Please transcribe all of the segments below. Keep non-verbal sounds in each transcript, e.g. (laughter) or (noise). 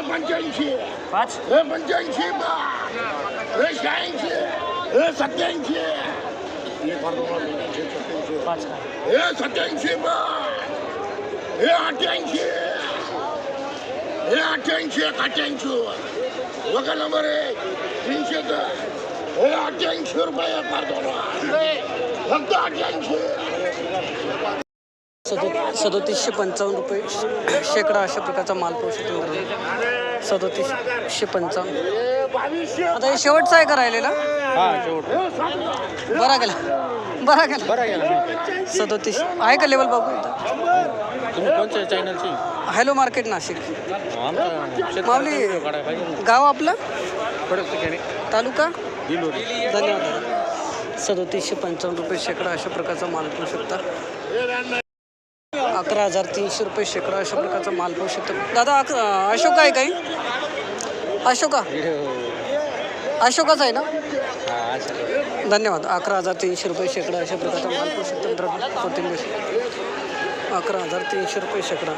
पंच्याऐंशी. पाच. हे पंच्याऐंशी पाच. हे शहाऐंशी. हे सत्याऐंशी. हे सत्याऐंशी हे अठ्ठ्याऐंशी. हे अठ्ठ्याऐंशी एक अठ्ठ्याऐंशी बघा नंबर आहे तीनशे हे अठ्ठ्याऐंशी रुपये फक्त अठ्ठ्याऐंशी सदो सदोतीसशे पंचावन्न रुपये शेकडा अशा प्रकारचा माल पाहू शकतो सदोतीसशे पंचावन्न. हे आता हे शेवटचा आहे का राहिलेला? बरा गेला. बरा गेला. बरं गेलं. सदोतीस आहे का लेवल बघू इथं? तुम्ही कोणत्या चॅनलची हॅलो मार्केट नाशिक. आमचं माऊली गाव आपलं? ठिकाणी. तालुका? दिलोरी. धन्यवाद. सदोतीसशे पंचावन्न रुपये शेकडा अशा प्रकारचा माल पाहू शकता. अकरा हजार तीनशे रुपये शेकडा अशा प्रकारचा माल पाहू शकता. दादा अक अशोका आहे काही? अशोका? अशोकाच आहे ना? धन्यवाद. अकरा हजार तीनशे रुपये शेकडा अशा प्रकारचा माल पाहू शकता. कोथिंबीर. अकरा हजार तीनशे रुपये शेकडा.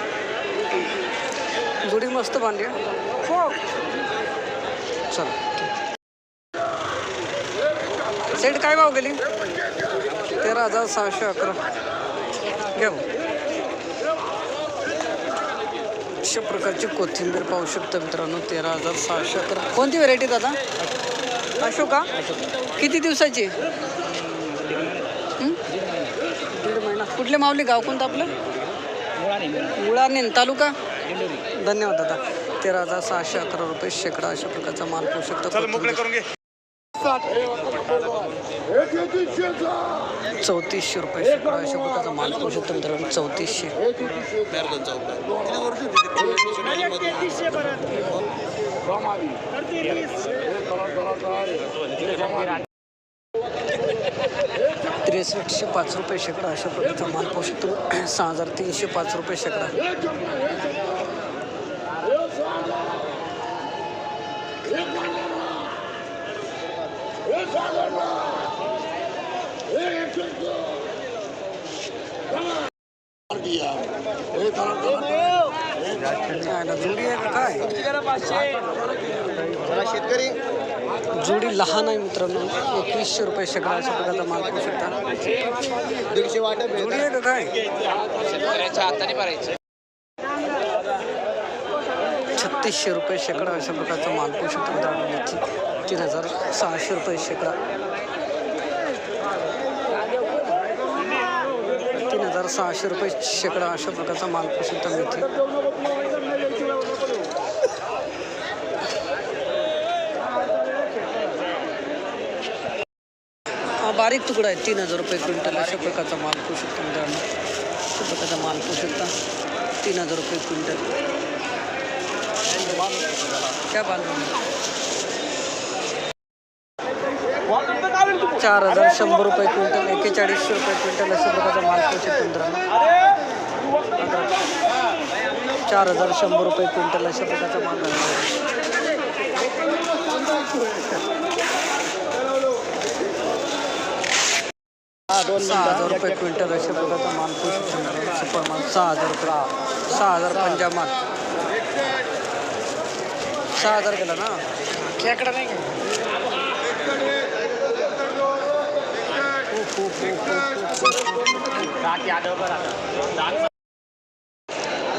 जुडी मस्त बांधली हो. चला. सेट काय भाव गेली? तेरा हजार सहाशे अकरा. घ्या भाऊ. अशा प्रकारची कोथिंबीर पाहू शकता मित्रांनो तेरा हजार सहाशे अकरा. कोणती व्हेरायटी दादा? अशोका? किती दिवसाची? कुठले माऊली गाव कोणतं आपलं? उळानेन तालुका? धन्यवाद दादा. तेरा हजार सहाशे अकरा रुपये शेकडा अशा प्रकारचा माल पाहू शकता. चौतीसशे रुपये शेकडा अशा प्रकारचा माल पाहू शकतो मित्रांनो. चौतीसशे. तेहतीसशे एकशे पाच रुपये शेकडा अशा प्रकारचा माल पाहू शकतो (clears throat) सहा हजार तीनशे पाच रुपये शेकडा. जोडी आहे का काय जोडी लहान आहे मित्रांनो. एकवीसशे रुपये शेकडा अशा प्रकारचा माल पाहू शकता. जोडी आहे का काय? छत्तीसशे रुपये शेकडा अशा प्रकारचा माल पाहू शकतो मित्रांनो तीन हजार सहाशे रुपये शेकडा तीन हजार सहाशे रुपये शेकडा अशा प्रकारचा माल पाहू शकता बारीक तुकडा आहे तीन हजार रुपये क्विंटल अशा प्रकारचा माल पोहू शकता मित्रांनो. अशा प्रकारचा माल पोहू शकता. तीन हजार रुपये क्विंटल. क्या बांधून चार हजार शंभर रुपये क्विंटल एक्केचाळीसशे रुपये क्विंटल अशा प्रकारचा माल पोहू शकतो मित्रांनो. चार हजार शंभर रुपये क्विंटल अशा प्रकारचा माल सहा हजार रुपये क्विंटल अशा प्रकारचा माल सुपर माल सहा हजार रुपये सहा हजार पंजाब माल. सहा हजार गेला ना? खेकडा नाही.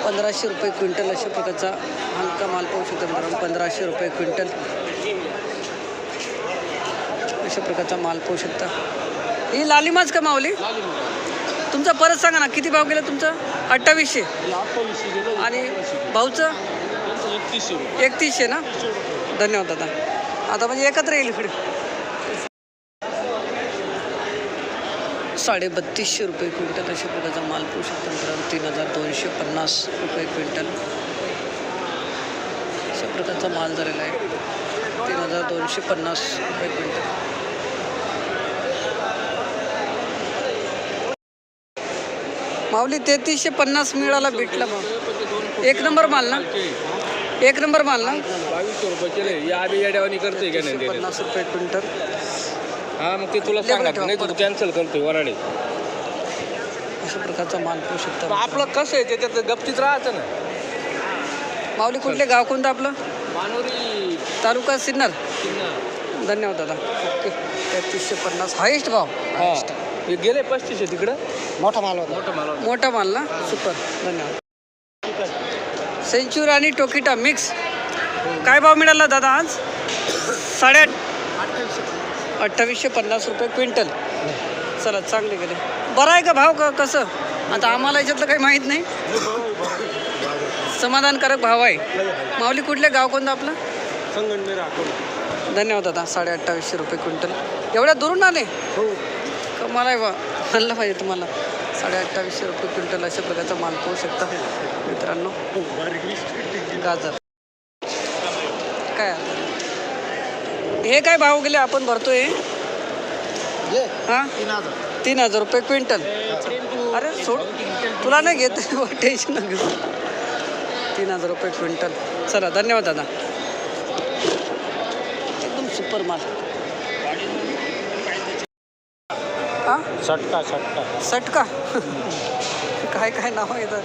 पंधराशे रुपये क्विंटल अशा प्रकारचा हलका माल पाहू शकतो मित्रांनो. पंधराशे रुपये क्विंटल अशा प्रकारचा माल पाहू शकता. ही लाली माच का मावली तुमचा परत सांगा ना किती भाव गेला तुमचा? अठ्ठावीसशे. आणि भाऊचं? एकतीसशे ना? धन्यवाद दादा. आता म्हणजे एकत्र येईल इकडे. साडे बत्तीसशे रुपये क्विंटल अशा प्रकारचा माल मित्रांनो तीन हजार दोनशे पन्नास रुपये क्विंटल. अशा प्रकारचा माल झालेला आहे. तीन हजार दोनशे पन्नास रुपये क्विंटल. माऊली तेहतीसशे पन्नास मिळाला भेटला मग एक नंबर माल ना? एक नंबर माल ना? बावीसशे रुपये या आम्ही येड्यावानी करतोय का नाही देण्यात? पन्नास रुपये क्विंटल. हा मग ते तुला सांगत नाही तू कॅन्सल करतोय वराडे. अशा प्रकारचा माल पाहू शकता. आपलं कसं आहे? त्याच्यात गपचीत राहायचं ना. माऊली कुठले गाव कोणतं आपलं? मानोरी. तालुका सिन्नर. धन्यवाद दादा. ओके. तेहतीसशे पन्नास. हायेस्ट भाव. हा. हे गेले पस्तीसशे तिकडं? मोठा माल होता. मोठं मला मोठा माल ना? सुपर. धन्यवाद. सेंचुरी आणि टोकिटा मिक्स. काय भाव मिळाला दादा आज? साडेआठ अठ्ठावीसशे पन्नास रुपये क्विंटल. चला चांगले गेले. बरं आहे का भाव का कसं? आता आम्हाला याच्यातलं काही माहीत नाही. समाधानकारक भाव आहे. माऊली कुठले? गाव कोणतं आपलं? धन्यवाद दादा. साडे अठ्ठावीसशे रुपये क्विंटल. एवढ्या दुरून आले? हो. कमाल आहे बा. म्हणलं पाहिजे तुम्हाला. साडे अठ्ठावीसशे रुपये क्विंटल अशा प्रकारचा माल पाहू शकता मित्रांनो. गाजर. काय? हे काय भाव गेले? आपण भरतोय. हां? तीन हजार. तीन हजार रुपये क्विंटल. अरे सोड तुला नाही घेत? टेन्शन न घेऊ. तीन हजार रुपये क्विंटल. चला धन्यवाद दादा. एकदम सुपर माल. हां सट्टा सट्टा सटका? काय काय नाव आहे इथं?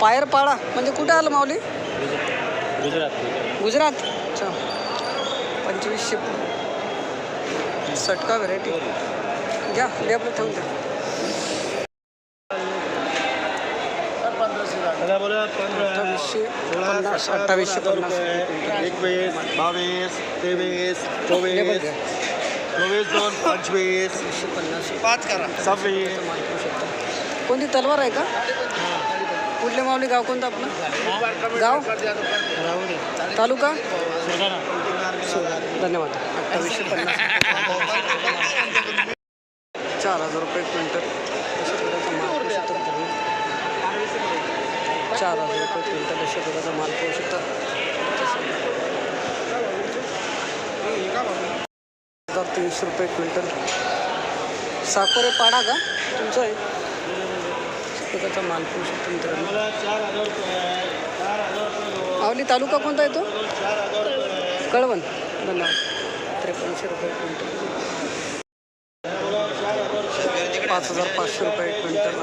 पायरपाडा म्हणजे कुठं आलं माऊली? गुजरात. गुजरात? अच्छा. पंचवीसशे सटका व्हरायटी घ्या लेबल ठेवून द्या. अठ्ठावीसशे पन्नास अठ्ठावीसशे पन्नास. एकवीस बावीस तेवीस चोवीस चोवीस दोन पंचवीस. एकशे पन्नास पाच करा. सव्वीस. माल पाहू शकता कोणती तलवार आहे का? कुठले माऊली गाव कोणतं आपलं? गाव? तालुका? धन्यवाद. अठ्ठावीसशे पन्नास चार हजार रुपये क्विंटल. चार हजार रुपये क्विंटल अशा प्रकारचा माल पाहू तीनशे रुपये क्विंटल. साकोरे पाडा का? तुमचं आहे? प्रकारचा माल पाहू शकतो मित्रांनो. आवली तालुका कोणता येतो कळवण. धन्यवाद. त्रेपन्नशे रुपये क्विंटल. पाच हजार पाचशे रुपये क्विंटल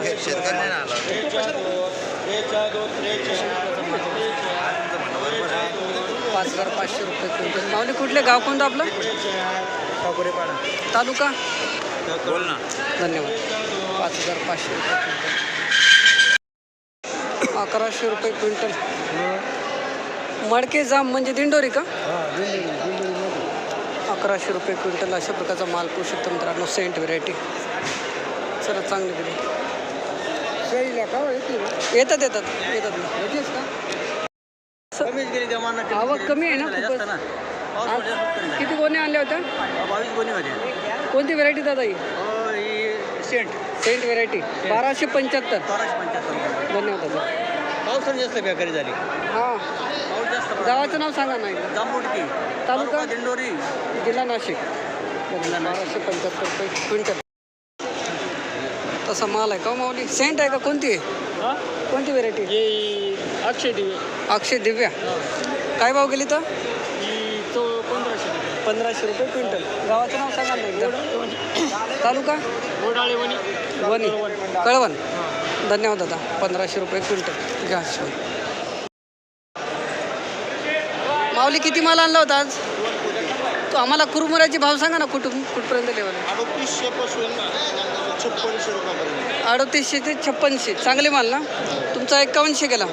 पाच हजार पाचशे रुपये क्विंटल. माऊली कुठले गाव कोणतं आपलं? तालुका? बोल ना. धन्यवाद. पाच हजार पाचशे रुपये क्विंटल. अकराशे रुपये क्विंटल. मडके जाम म्हणजे दिंडोरी का? अकराशे रुपये क्विंटल अशा प्रकारचा माल पोषू शकतो मित्रांनो सेंट व्हरायटी. चला चांगली गेली येतात येतात. येतात ना. कमीच गेली जमाना आवक कमी आहे ना खूपच. किती गोणे आणल्या होत्या? बावीस कोणी होते. कोणती व्हरायटी दादा ही? सेंट. सेंट व्हरायटी बाराशे पंच्याहत्तर. बाराशे पंच्याहत्तर धन्यवाद दादा. पावसाने जास्त बेकारी झाली. हां. पाऊस जास्त गावाचं नाव सांगा ना एकदा. जांबुडकी तालुका? दिंडोरी. जिल्हा नाशिक. बाराशे पंच्याहत्तर रुपये क्विंटल. तसा माल आहे का हो माऊली? सेंट आहे का? कोणती आहे? कोणती व्हेरायटी अक्षय दिवे. अक्षय दिव्या काय भाव गेली तर तो पंधराशे पंधराशे रुपये क्विंटल. गावाचं नाव सांगा ना एकदा. तालुका? गोडाळे वणी. वणी. कळवण. धन्यवाद दादा. पंधराशे रुपये क्विंटल. घ्या. माऊली किती माल आणला होता आज? आम्हाला कुरमुऱ्याचे भाव सांगा ना कुठून कुठपर्यंत लेवल अडतीसशे पासून छप्पनशे रुपयापर्यंत. अडतीसशे ते छप्पनशे चांगले माल ना? तुमचा एक्कावनशे गेला.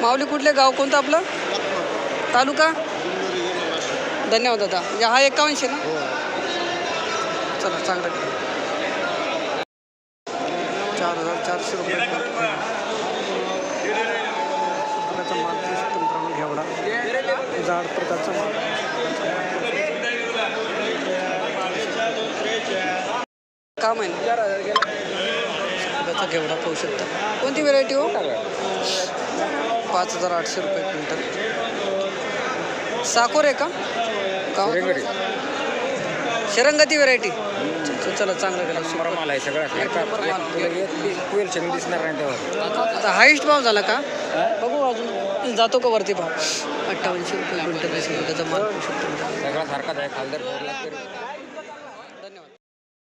माऊली कुठले गाव कोणतं आपलं? तालुका? धन्यवाद दादा. म्हणजे हा एक्कावनशे ना? चला चांगलं चार हजार चारशे रुपये. माल जाड प्रकारचा माल. काम आहे त्याचा घेवडा पाहू शकता. कोणती व्हेरायटी हो? पाच हजार आठशे रुपये क्विंटल. साकोर आहे का? शरंगती व्हेरायटी चला चांगलं गेलं. सुपर माल आहे सगळं. दिसणार नाही तेव्हा. आता हायेस्ट भाव झाला का? बघू अजून. जातो का वरती भाव? अठ्ठावन्नशे रुपये क्विंटल त्याचा माल. सगळा सारखाच आहे. खालदर